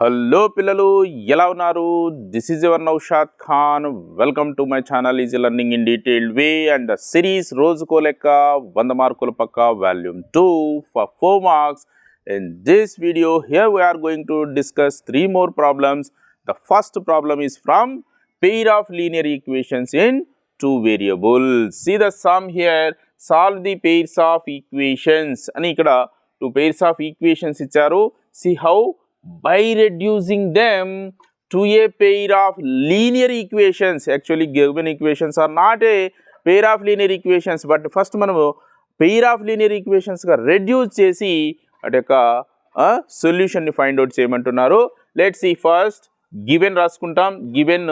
Hello పిల్లలు ఎలా ఉన్నారు? This is your Naushad Khan welcome to my channel is learning in detailed way and series రోజుకో లెక్క వంద మార్కుల పక్క volume two for four marks in this video here we are going to discuss three more problems the first problem is from pair of linear equations in two variables. See the sum here, solve the pairs of equations అని ఇక్కడ two pairs of equations ఇచ్చారు. See how by reducing them to a pair of linear equations. Actually given equations are not a pair of linear equations but first మనము pair of linear equations గా reduce చేసి అటు యొక్క సొల్యూషన్ని find out చేయమంటున్నారు let see first given రాసుకుంటాం given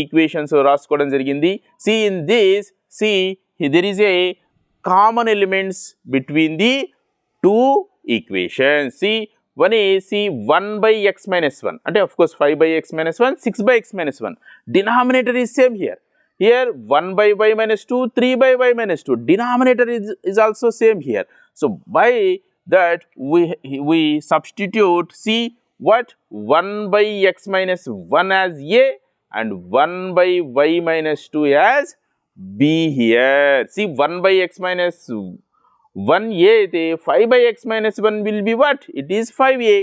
equations రాసుకోవడం జరిగింది. See in this see there is a common elements between the two equations see one a see one by x minus one అంటే of course five by x minus one six by x minus one denominator is same here here one by y minus two three by y minus two denominator is is also same here. So by that we we substitute see what? 1 by x minus 1 as a and 1 by y minus 2 as b here see 1 by x minus 1a అయితే 5 by x minus 1 will be what it is 5a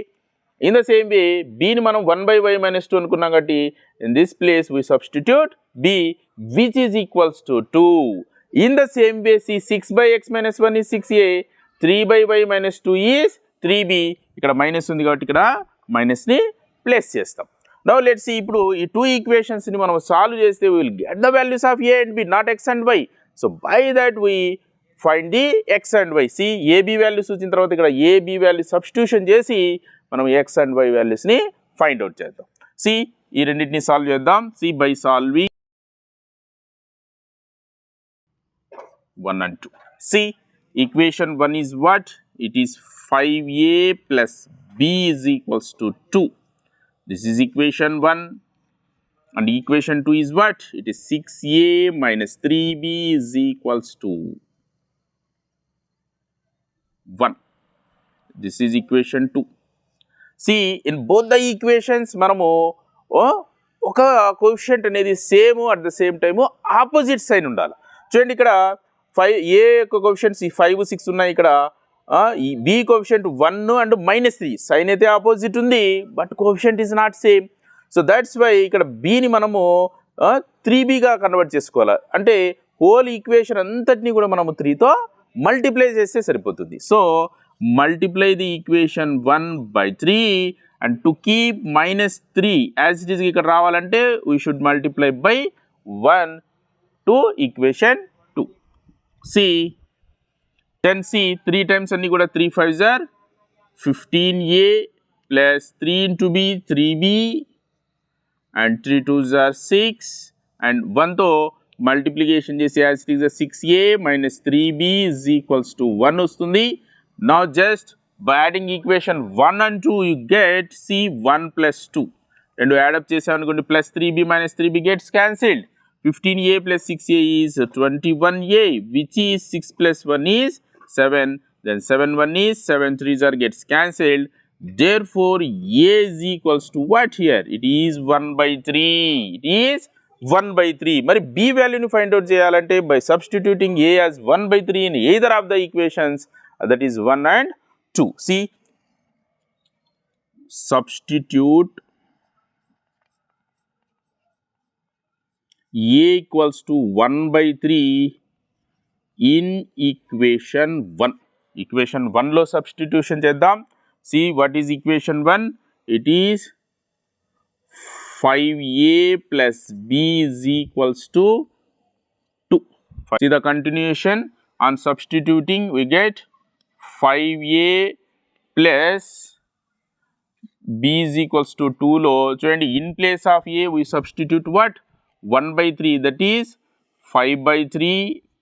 in the same way b ని మనం 1 by y minus 2 అనుకున్నాం కాబట్టి in this place we substitute b which is equals to 2 in the same way see 6 by x minus 1 is 6a 3 by y minus 2 is 3b ఇక్కడ minus ఉంది కాబట్టి ఇక్కడ మైనస్ని place చేస్తాం నవ్ లెట్స్ ఇప్పుడు ఈ టూ ఈక్వేషన్స్ని మనం సాల్వ్ చేస్తే will get the values of a and b not x and y so by that we find the x and y see a b values వచ్చిన తర్వాత ఇక్కడ ఏబి వాల్యూ సబ్స్టిట్యూషన్ చేసి మనం ఎక్స్ అండ్ వై వాల్యూస్ని find out చేద్దాం. See ఈ రెండింటిని solve చేద్దాం. See by solving one and two see equation one is what it is five a plus b is equals to two This is equation 1 and equation 2 is what? It is 6a minus 3b is equals to 1. This is equation 2. See, in both the equations, మనము ఒక coefficient అనేది same at the same time opposite sign ఉండాలి చూడండి ఇక్కడ five ఏ యొక్క coefficients ఈ five six ఉన్నాయి ఇక్కడ ఈ b coefficient one and minus three sign అయితే ఆపోజిట్ ఉంది but coefficient is not same so that's why ఇక్కడ బీని మనము త్రీ బీగా కన్వర్ట్ చేసుకోవాలి. అంటే హోల్ ఈక్వేషన్ అంతటినీ కూడా మనము త్రీతో మల్టిప్లై చేస్తే సరిపోతుంది. So multiply the equation one by three and to keep minus three as it is ఇక్కడ రావాలంటే we should multiply by one to equation two see ten see three times అన్నీ కూడా three five jar fifteen a plus three into b three b and three two jar six and వన్తో multiplication చేసి as it is six a minus three b is equals to one వస్తుంది. నా just by adding equation one and two you get see one plus two రెండు add up చేసామనుకోండి plus three b minus three b gets cancelled 15a plus 6a is 21a which is 6 plus 1 is 7 then 7 1 is 7 3s are gets cancelled therefore a is equals to what here it is 1 by 3 it is 1 by 3 మరి b వాల్యూని find out చేయాలంటే by substituting a as 1 by 3 in either of the equations uh, that is 1 and 2 see substitute a equals to 1 by 3 in equation 1 equation 1 లో substitution చేద్దాం see what is equation 1 it is 5a plus b is equals to 2 see the continuation on substituting we get 5a plus b is equals to 2 లో చూడండి in place of a we substitute what 1 by 3 that is 5 by 3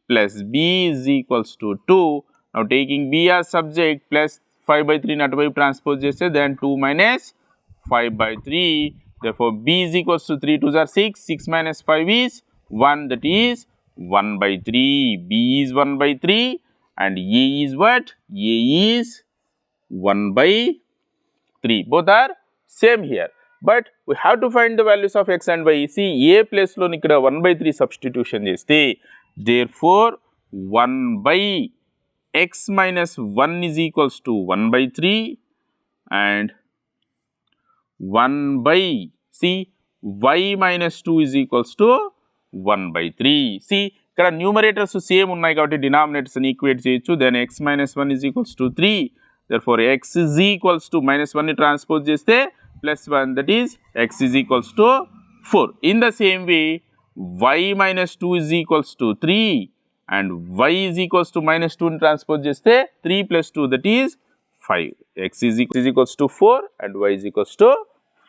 plus b is equals to 2. Now taking b as subject plus 5 by 3 not by transpose చేస్తే then 2 minus 5 by 3 therefore b is equals to 3 2s are 6 6 minus 5 is 1 that is 1 by 3, B is 1 by 3 and A is what? A is 1 by 3. Both are same here. But we have to find the values of x and y. See, A place లో ఇక్కడ 1 by 3 substitution చేస్తే therefore 1 by x minus 1 is equals to 1 by 3 and 1 by see y minus 2 is equals to 1 by 3 see ఇక్కడ numerators same ఉన్నాయి కాబట్టి డినామినేటర్స్ని equate చేయొచ్చు. Then x minus one is equals to three there four x is equals to minus వన్ని transpose చేస్తే plus one that is x is equals to four in the same way y minus 2 is equals to 3 and y is equals to minus 2 in transpose jeste 3 plus 2 that is 5 x is, equal, is equals to 4 and y is equals to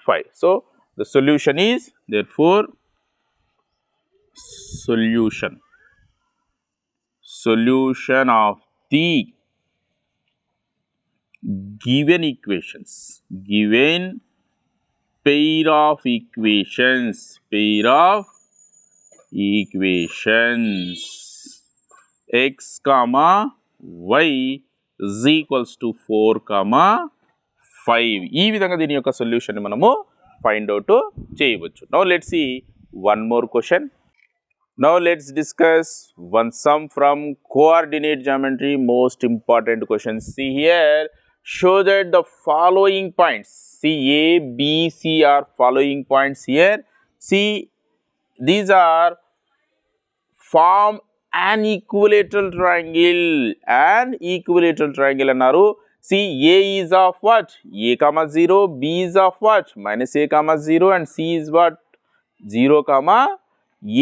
5. So, the solution is therefore solution. Solution of the given equations. Given pair of equations. Pair of equations x comma y is equals to 4 comma 5 ఈ విధంగా దీని యొక్క solution మనము find out చేయవచ్చు now let's see one more question Now let's discuss one sum from coordinate geometry most important questions. See here show that the following points see A, B, C are following points here. See these are form an equilateral triangle and equilateral triangle అన్నారు. See a is of what a comma zero b is of what minus a comma zero and c is what zero comma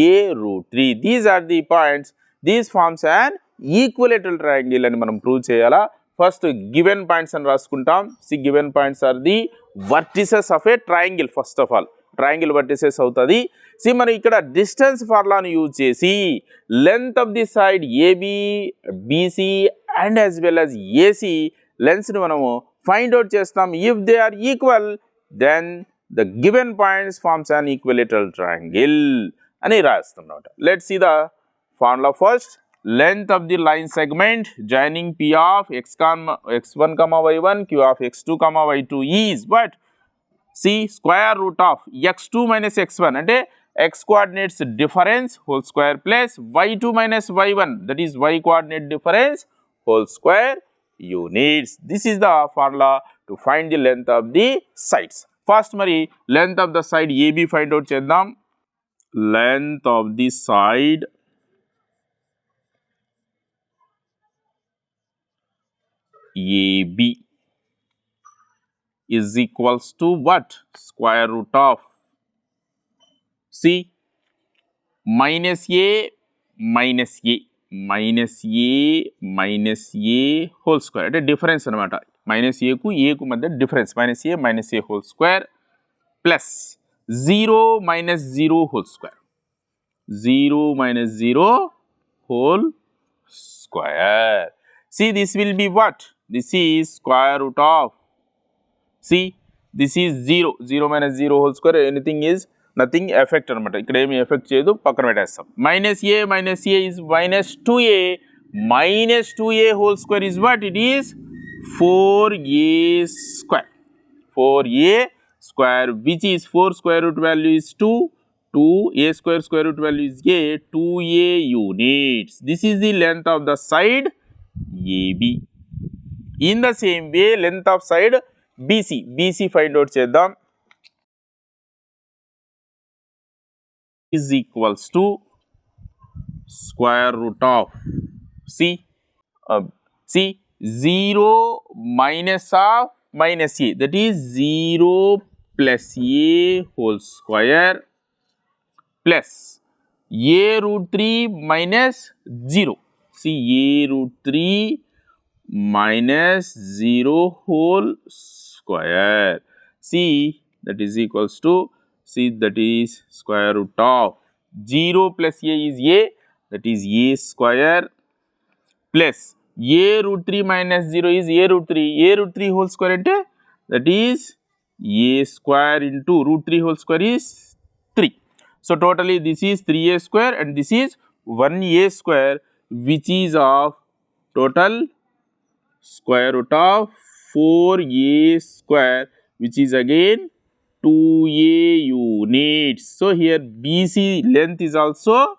a root three these are the points these forms and equilateral triangle అని మనం prove చేయాలా? First given points అని రాసుకుంటాం. See given points are the vertices of a triangle first of all triangle vertices అవుతుంది. C మనం ఇక్కడ distance ఫార్లాను use చేసి length of the side a b b c and as well as a c లెన్స్ని మనము find out చేస్తాం. If they are equal then the given points forms an equilateral triangle అని రాస్తున్నాం let see the formula first length of the line segment joining p of x comma x1 comma y1 q of x2 comma y2 is what? See square root of x2 minus x1 అంటే x coordinates difference whole square plus y2 minus y1 that is y coordinate difference whole square units. This is the formula to find the length of the sides. First Marie, length of the side AB find out Chandam, Length of the side AB is equals to what? Square root of C minus A minus A minus A minus A whole square అంటే difference అనమాట minus ఏకు ఏకు మధ్య difference minus a minus a whole square plus zero minus zero whole square zero minus zero whole square. See, this will be what? This is square root of. See, this is 0. 0 minus 0 whole square. Anything is nothing effect అనమాట ఇక్కడ ఏమి effect చేయదు పక్కన పెట్టేస్తాం minus a minus a is minus two a minus two a whole square is what it is four a square four a square which is four square root value is two two a square square root value is a two a units this is the length of the side a b in the same way length of side b c b c find out చేద్దాం is equals to square root of c. Uh, see 0 minus of minus a. That is 0 plus a whole square plus a root 3 minus 0 see a root 3 minus 0 whole square. See that is equals to see that is square root of 0 plus a is a that is a square plus a root 3 minus 0 is a root 3 a root 3 whole square అంటే that is a square into root 3 whole square is 3 so totally this is 3a square and this is 1a square which is of total square root of 4a square which is again 2a units. So here BC length is also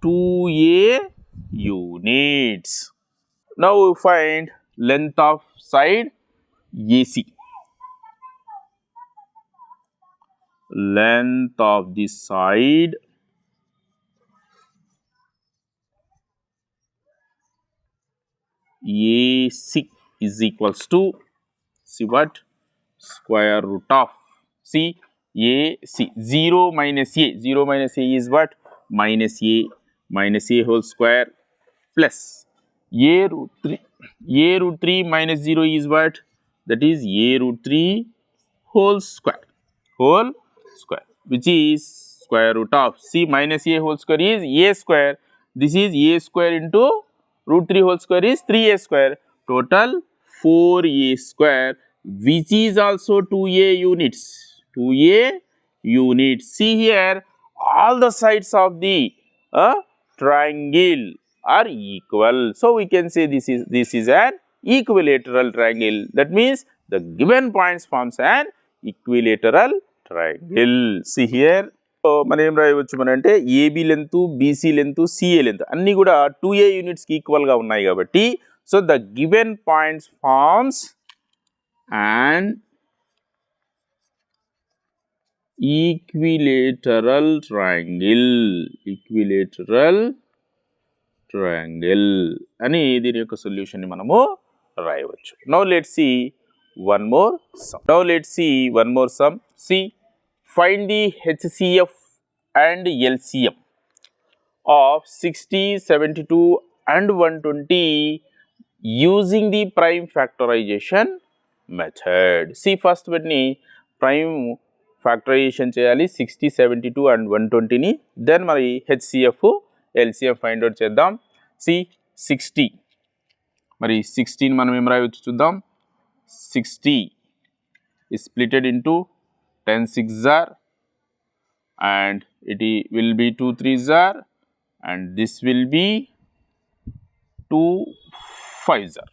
2a units. Now we find length of side AC. Length of the side AC is equals to see what square root of see AC 0 minus A. 0 minus A is what? Minus A. Minus A whole square plus A root 3 A root 3 minus 0 is what? That is A root 3 whole square. Whole square which is square root of c minus a whole square is a square. This is a square into root 3 whole square is 3a square. Total 4a square which is also 2a units to a unit. see here all the sides of the uh, triangle are equal so we can say this is this is an equilateral triangle that means the given points forms an equilateral triangle see here so మనం ఏం రాయవచ్చు మనం అంటే a b length b c length c a length అన్నీ కూడా two ఏ యూనిట్స్కి ఈక్వల్గా ఉన్నాయి కాబట్టి so the given points forms and equilateral triangle equilateral triangle అని దీని యొక్క సొల్యూషన్ని మనము రాయవచ్చు. Now let see one more sum now let see one more sum see find the HCF and LCM of sixty seventy two and one twenty using the prime factorization method see first వీటిని prime factorisation చేయాలి sixty seventy two and one ట్వంటీని. Then మరి HCF LCF find out చేద్దాం. See sixty. మరి సిక్స్టీని మనం ఏం రాయవచ్చు చూద్దాం. Sixty is splitted into 10 6s are and it i- will be 2 3s are and this will be 2 5s are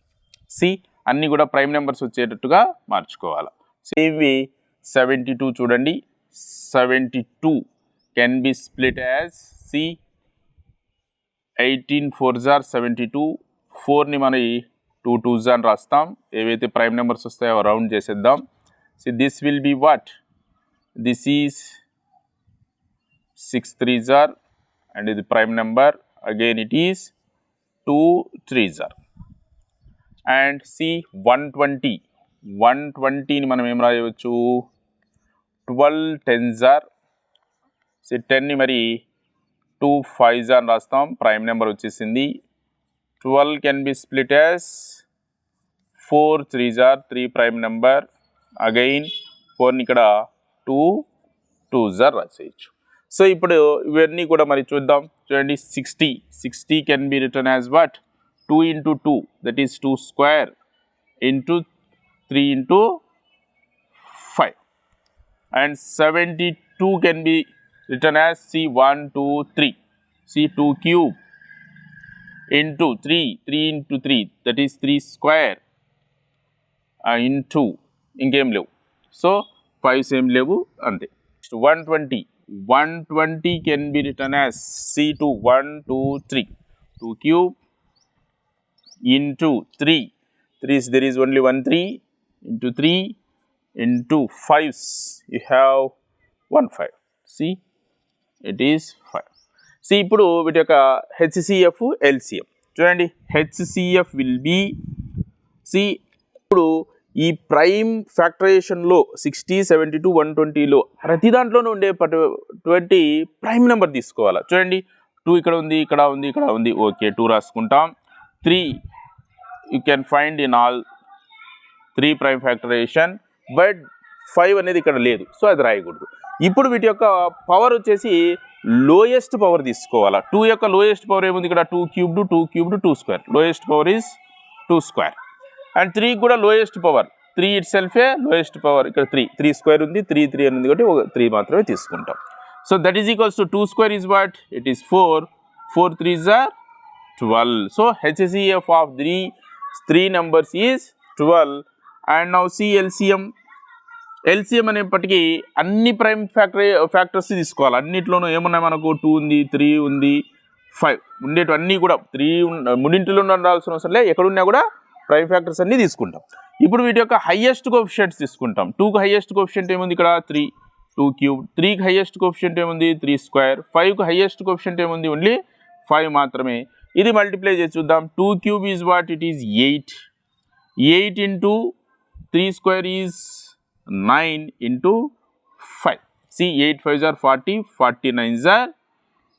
see అన్నీ కూడా ప్రైమ్ నెంబర్స్ వచ్చేటట్టుగా మార్చుకోవాలి. ఇవి సెవెంటీ టూ చూడండి. Seventy two can be split as see eighteen fours are seventy two ఫోర్ని మన two two are రాస్తాం. ఏవైతే prime numbers వస్తాయో రౌండ్ చేసేద్దాం. See this will be what this is six threes are and ఇది prime number again it is two threes are and see one twenty one ట్వంటీని మనం ఏం రాయవచ్చు? 12 10s are see 10 ని మరి 2 5s అని రాస్తాం. ప్రైమ్ నెంబర్ వచ్చేసింది. 12 can be split as 4 3s are 3 prime number. Again ఫోర్ని ఇక్కడ టూ టూ జార్ రాసేయచ్చు. సో ఇప్పుడు ఇవన్నీ కూడా మరి చూద్దాం. చూడండి sixty. Sixty can be return as what? Two into two that is two square. Into three into and seventy two can be return as see one two three see two cube into three three into three that is three square into ఇంకేం లేవు so five same లేవు అంతే one twenty one twenty can be return as see to one two three two cube into three three there is only one three into three into fives you have one five see it is five See ఇప్పుడు వీటి యొక్క HCF LCF చూడండి HCF will be see ఇప్పుడు ఈ prime ఫ్యాక్టరైజేషన్లో sixty seventy two one ట్వంటీలో ప్రతి దాంట్లోనూ ఉండే పటువంటి ప్రైమ్ నెంబర్ తీసుకోవాలి? చూడండి టూ ఇక్కడ ఉంది ఇక్కడ ఉంది ఇక్కడ ఉంది. ఓకే టూ రాసుకుంటాం. Three you can find in all three prime factorization but five అనేది ఇక్కడ లేదు. సో అది రాయకూడదు. ఇప్పుడు వీటి యొక్క పవర్ వచ్చేసి లోయెస్ట్ పవర్ తీసుకోవాలా? టూ యొక్క లోయెస్ట్ పవర్ ఏముంది ఇక్కడ? Two cubed two cubed two square lowest power is two square and three కూడా లోయెస్ట్ పవర్ త్రీ ఇట్ సెల్ఫే లోయెస్ట్ పవర్ ఇక్కడ త్రీ త్రీ స్క్వేర్ ఉంది. త్రీ త్రీ అని ఉంది కాబట్టి ఒక త్రీ మాత్రమే తీసుకుంటాం. So that is equals to two square is what it is four four threes are twelve so HCF of three three numbers is twelve and now see LCM. LCM అనేప్పటికీ అన్ని prime factory factors తీసుకోవాలి. అన్నిట్లోనూ ఏమున్నాయి మనకు? Two ఉంది three ఉంది five ఉండేటివన్నీ కూడా. Three మూడింటిలో ఉండాల్సిన అవసరం లేదు. ఎక్కడున్నా కూడా ప్రైమ్ ఫ్యాక్టర్స్ అన్నీ తీసుకుంటాం. ఇప్పుడు వీటి యొక్క హయ్యెస్ట్ కోఫిషియంట్స్ తీసుకుంటాం. టూకి హయ్యెస్ట్ కోఫిషియంట్ ఏముంది ఇక్కడ? Three two cube. త్రీకి హయ్యెస్ట్ కోఫిషియంట్ ఏముంది? Three square. ఫైవ్కి హయ్యెస్ట్ కోఫిషియంట్ ఏముంది? ఓన్లీ ఫైవ్ మాత్రమే. ఇది మల్టిప్లై చేసి చూద్దాం. Two cube is what? It is eight. Eight into three square is nine into five See eight five are forty forty nines are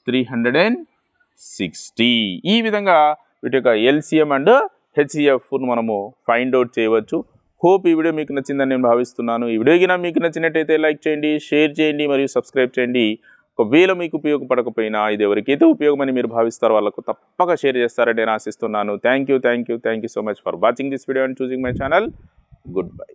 three hundred sixty ఈ విధంగా వీటి యొక్క LCM and హెచ్సిఎఫ్ను మనము ఫైండ్ అవుట్ చేయవచ్చు. Hope ఈ video మీకు నచ్చిందని నేను భావిస్తున్నాను. ఈ వీడియో కింద మీకు నచ్చినట్టయితే లైక్ చేయండి షేర్ చేయండి మరియు సబ్స్క్రైబ్ చేయండి. ఒకవేళ మీకు ఉపయోగపడకపోయినా ఇది ఎవరికైతే ఉపయోగమని మీరు భావిస్తారో వాళ్ళకు తప్పక షేర్ చేస్తారని నేను ఆశిస్తున్నాను. Thank you thank you thank you so much for watching this video and choosing my channel good bye